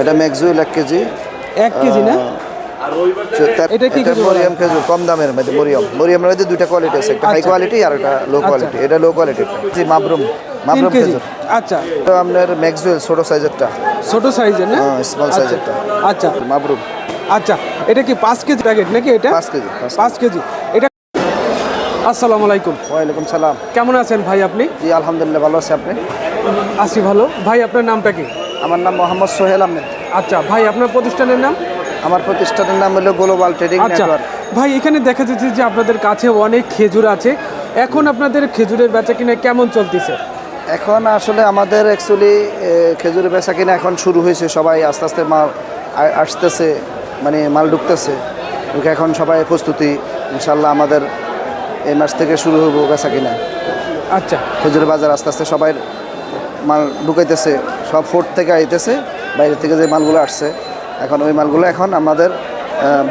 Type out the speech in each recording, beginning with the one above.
এটা ম্যাক্সুইল এক কেজি। এক কেজি না? এটা কি খেজুর বলা? মরিয়াম খেজুর কম দামের মধ্যে মরিয়াম। মরিয়ামের মধ্যে দুইটা কোয়ালিটি আছে একটা হাই আচ্ছা। কোয়ালিটি আর একটা লো কোয়ালিটি এটা লো কোয়ালিটি জি মাবরুম তিন মাবরুম খেজুর। আচ্ছা। এটা আপনার ম্যাক্সুয়েল ছোট সাইজেরটা। ছোট সাইজের না? হ্যাঁ, আচ্ছা, size-এরটা। আচ্ছা। মাবরুম। আচ্ছা। এটা কি পাঁচ কেজি প্যাকেট নাকি এটা? পাঁচ কেজি পাঁচ পাঁচ কেজি। এটা আসসালামু আলাইকুম। ওয়ালাইকুম সালাম। কেমন আছেন ভাই আপনি? জি আলহামদুলিল্লাহ ভালো আছে আপনি? আছি ভালো। ভাই আপনার নামটা কি? আমার নাম মোহাম্মদ সোহেল আহমেদ। আচ্ছা ভাই আপনার প্রতিষ্ঠানের নাম? আমার প্রতিষ্ঠানের নাম হলো গ্লোবাল ট্রেডিং নেটওয়ার্ক ভাই এখানে দেখা যাচ্ছে যে আপনাদের কাছে অনেক খেজুর আছে। এখন আপনাদের খেজুরের বেচা কিনা কেমন চলতেছে? এখন আসলে আমাদের অ্যাকচুয়ালি খেজুরের বেচা কিনা এখন শুরু হয়েছে। সবাই আস্তে আস্তে মাল আসতেছে মানে মাল ঢুকতেছে। ঢুকে এখন সবাই প্রস্তুতি ইনশাল্লাহ আমাদের এই মাস থেকে শুরু হব বেচা কিনা। আচ্ছা। খেজুরের বাজার আস্তে আস্তে সবাই মাল ঢুকাইতেছে সব ফোর্ট থেকে আইতেছে বাইরে থেকে যে মালগুলো আসছে। এখন ওই মালগুলো এখন আমাদের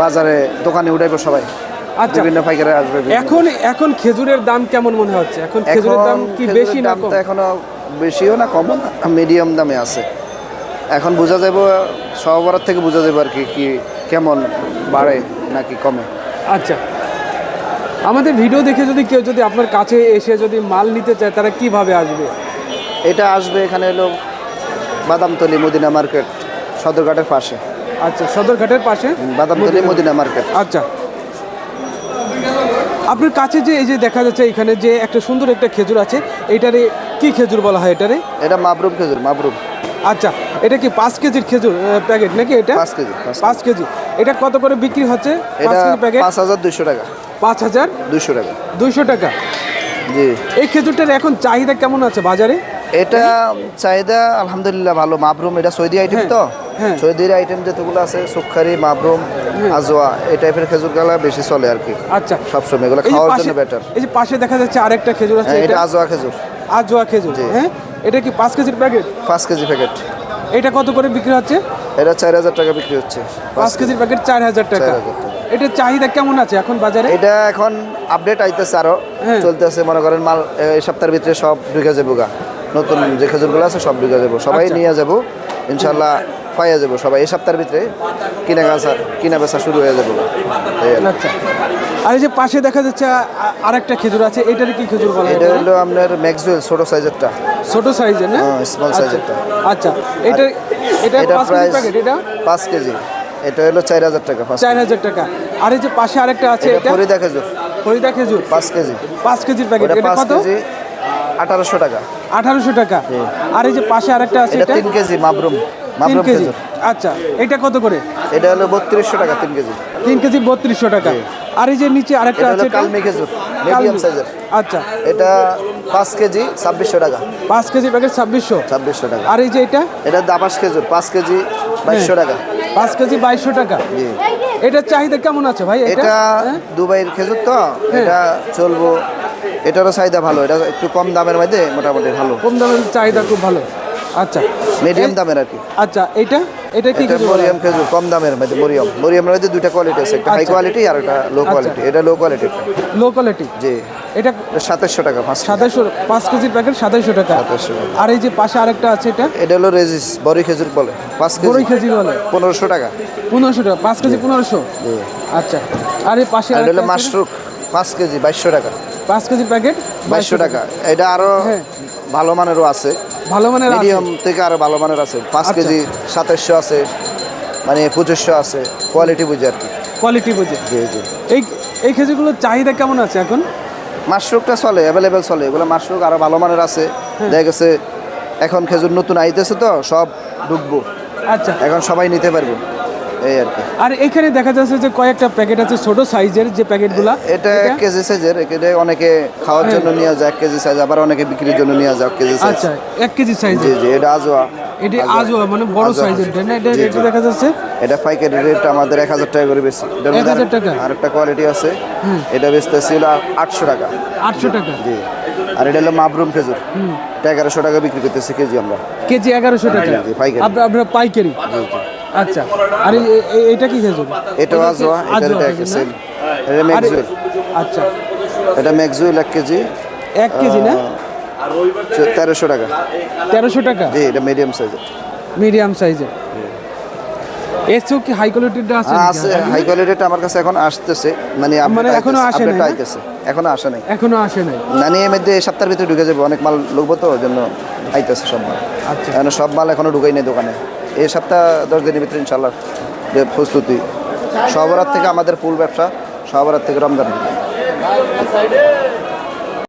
বাজারে দোকানে উঠাইবো সবাই। আচ্ছা। বিভিন্ন পাইকারে আসবে এখন এখন খেজুরের দাম কেমন মনে হচ্ছে? এখন খেজুরের দাম কি বেশি না কম? এখনও বেশিও না কমও না মিডিয়াম দামে আছে। এখন বোঝা যাব সবার থেকে বোঝা যাবে আর কি কি কেমন বাড়ে নাকি কমে। আচ্ছা। আমাদের ভিডিও দেখে যদি কেউ যদি আপনার কাছে এসে যদি মাল নিতে চায় তারা কীভাবে আসবে? এটা আসবে এখানে হলো বাদামতলি মদিনা মার্কেট সদরঘাটের পাশে। আচ্ছা সদরঘাটের পাশে? বাদামতলি মদিনা। মার্কেট। আচ্ছা। আপনার কাছে যে এই যে দেখা যাচ্ছে এখানে যে একটা সুন্দর একটা খেজুর আছে এইটারে কি খেজুর বলা হয় এটারে? এটা মাবরুম খেজুর মাবরুম। আচ্ছা এটা কি পাঁচ কেজির খেজুর প্যাকেট নাকি এটা? পাঁচ কেজি পাঁচ কেজি। এটা কত করে বিক্রি হচ্ছে? এটা প্যাকেট? পাঁচ হাজার দুইশো টাকা। পাঁচ হাজার? দুইশো টাকা। দুইশো টাকা। জি। এই খেজুরটার এখন চাহিদা কেমন আছে বাজারে? এটা চাহিদা আলহামদুলিল্লাহ ভালো। মাবরুম এটা সৌদি আইটেম হ্যাঁ, তো? হ্যাঁ। সৌদির আইটেম যেগুলো আছে সুখারি মাবরুম আজোয়া এই টাইপের খেজুর গালা বেশি চলে আর কি। আচ্ছা। সবসময় এগুলো খাওয়ার জন্য বেটার এই যে পাশে দেখা যাচ্ছে আরেকটা খেজুর আছে এটা এটা আজোয়া খেজুর। আজোয়া খেজুর হ্যাঁ? এটা কি পাঁচ কেজির প্যাকেট পাঁচ কেজি প্যাকেট এটা কত করে বিক্রি হচ্ছে? এটা চার হাজার টাকা বিক্রি হচ্ছে। পাঁচ কেজির প্যাকেট চার হাজার টাকা। 4,000 টাকা। এটার চাহিদা কেমন আছে এখন বাজারে? এটা এখন আপডেট আইতেছে আরও। হ্যাঁ। চলতেছে মনে করেন মাল এই সপ্তাহের ভিতরে সব ঢুকে যাব নতুন যে খেজুরগুলো আছে সব ঢুকে যাব। সবাই আচ্ছা। নিয়ে যাব। ইনশাল্লাহ পাইয়া যাব সবাই। এই সপ্তাহের ভিতরে কিনা গাছা কিনা বেচা শুরু হয়ে যাব। আর আচ্ছা। আর এই যে পাশে দেখা যাচ্ছে আরেকটা খেজুর আছে। এটার কি খেজুর বলা এটা হলো আপনার ম্যাক্সওয়েল ছোট সাইজেরটা। ছোট সাইজের না? হ্যাঁ, small আচ্ছা, size-এরটা। আচ্ছা। এটা এটা এটা প্রাইস এটা? পাঁচ কেজি। এটা হলো চার হাজার টাকা পাঁচ চার হাজার টাকা। আর এই যে পাশে আরেকটা আছে এটা ফরিদা খেজুর। ফরিদা খেজুর। পাঁচ কেজি। পাঁচ কেজির প্যাকেট এটা কত? আঠারোশো টাকা। আঠারোশো টাকা। আর এই যে পাশে আরেকটা আছে এটা তিন কেজি মাবরুম। মাবরুম কেজি। আচ্ছা এটা কত করে? এটা হলো বত্রিশশো টাকা তিন কেজি। তিন কেজি বত্রিশশো টাকা। আর এই যে নিচে আরেকটা আছে? কালমি খেজুর মিডিয়াম সাইজের। আচ্ছা। এটা পাঁচ কেজি ছাব্বিশশো টাকা। পাঁচ কেজি প্যাকেট ছাব্বিশশো। ছাব্বিশশো টাকা। আর এই যে এটা? এটা দাবাস খেজুর পাঁচ কেজি বাইশশো টাকা। পাঁচ কেজি বাইশশো টাকা। এটার চাহিদা কেমন আছে ভাই এটা? হ্যাঁ? দুবাইয়ের খেজুর তো এটা চলবো এটারও চাহিদা ভালো এটা একটু কম দামের মধ্যে মোটামুটি ভালো। কম দামের চাহিদা খুব ভালো। আচ্ছা। মিডিয়াম দামের আর কি। আচ্ছা এটা? এটা কি মরিয়াম খেজুর কম দামের মধ্যে মরিয়াম। মরিয়ামের মধ্যে দুইটা কোয়ালিটি আছে একটা হাই আচ্ছা। কোয়ালিটি আর একটা লো কোয়ালিটি এটা লো কোয়ালিটি লো কোয়ালিটি জি। এটা সাতাশশো টাকা পাঁচ সাতাইশশো পাঁচ কেজির প্যাকেট সাতাইশশো টাকা। 2700 টাকা। আর এই যে পাশে আরেকটা আছে এটা? এটা হলো রেজিস বড়ি খেজুর বলে পাঁচ কেজি। খেজুর বলে। পনেরোশো টাকা। পনেরোশো টাকা পাঁচ কেজি পনেরোশো? জি। আচ্ছা। আর এই পাশে আর এটা হলো মাশরুক পাঁচ কেজি বাইশশো টাকা। পাঁচ কেজির প্যাকেট বাইশশো টাকা। এটা আরও হ্যাঁ। ভালো মানেরও আছে। ভালো মানের মিডিয়াম থেকে আরও ভালো মানের আছে। পাঁচ আচ্ছা। কেজি সাতাশশো আছে মানে পঁচিশশো আছে। কোয়ালিটি বুঝে আর কি। কোয়ালিটি বুঝে। জি জি। এই এই খেজুরগুলোর চাহিদা কেমন আছে এখন? মাশরুকটা চলে অ্যাভেলেবেল চলে। এগুলো মাশরুক আরও ভালো মানের আছে। হ্যাঁ। দেখা গেছে এখন খেজুর নতুন আইতেছে তো সব ঢুকবো আচ্ছা। এখন সবাই নিতে পারব। এই আর কি। আর এখানে দেখা যাচ্ছে যে কয়েকটা প্যাকেট আছে ছোট সাইজের যে প্যাকেটগুলা। এটা এক কেজি সাইজের এখানে অনেকে খাওয়ার জন্য নিয়ে যায় এক কেজি সাইজ আবার অনেকে বিক্রির জন্য নিয়ে যায় এক কেজি সাইজ। আচ্ছা এক কেজি জি জি এটা আজোয়া। এটি আজও মানে বড় সাইজের। না এটা এটা জি। দেখা যাচ্ছে? এটা পাইকারি রেট আমাদের এক হাজার টাকা করে বেশি। 1000 টাকা? আরেকটা কোয়ালিটি আছে। এটা বেচতেছি হলো আটশো টাকা। আটশো টাকা? জি। আর এটা হলো মাবরুম খেজুর। এটা এগারোশো টাকা বিক্রি করতেছি কেজি আমরা। কেজি এগারোশো টাকা? পাইকারি। আপনার আপনার পাইকারি? আচ্ছা। আর এটা কি খেজুর? এটা এটা এটা ম্যাক্সুয়েল আচ্ছা। এটা ম্যাক্সুয়েল এক কেজি। এক কেজি না? তেরোশো টাকা। তেরোশো টাকা? জি এটা মিডিয়াম সাইজের মিডিয়াম সাইজের এসও কি হাই কোয়ালিটিটা আছে আছে হ্যাঁ। হাই কোয়ালিটিটা আমার কাছে এখন আসতেছে। মানে মানে এখনও আসে নাই আইতেছে। এখনও আসে নাই। এখনও আসে নাই। মানে এর মধ্যে সপ্তাহের ভিতরে ঢুকে যাবে অনেক মাল লোকবো তো ওই জন্য আইতেছে সব মাল। আচ্ছা। মানে সব মাল এখনও ঢুকাই নাই দোকানে। এই সপ্তাহ দশ দিনের ভিতরে ইনশাল্লাহ যে প্রস্তুতি। সবরাত থেকে আমাদের ফুল ব্যবসা সবরাত থেকে রমজান।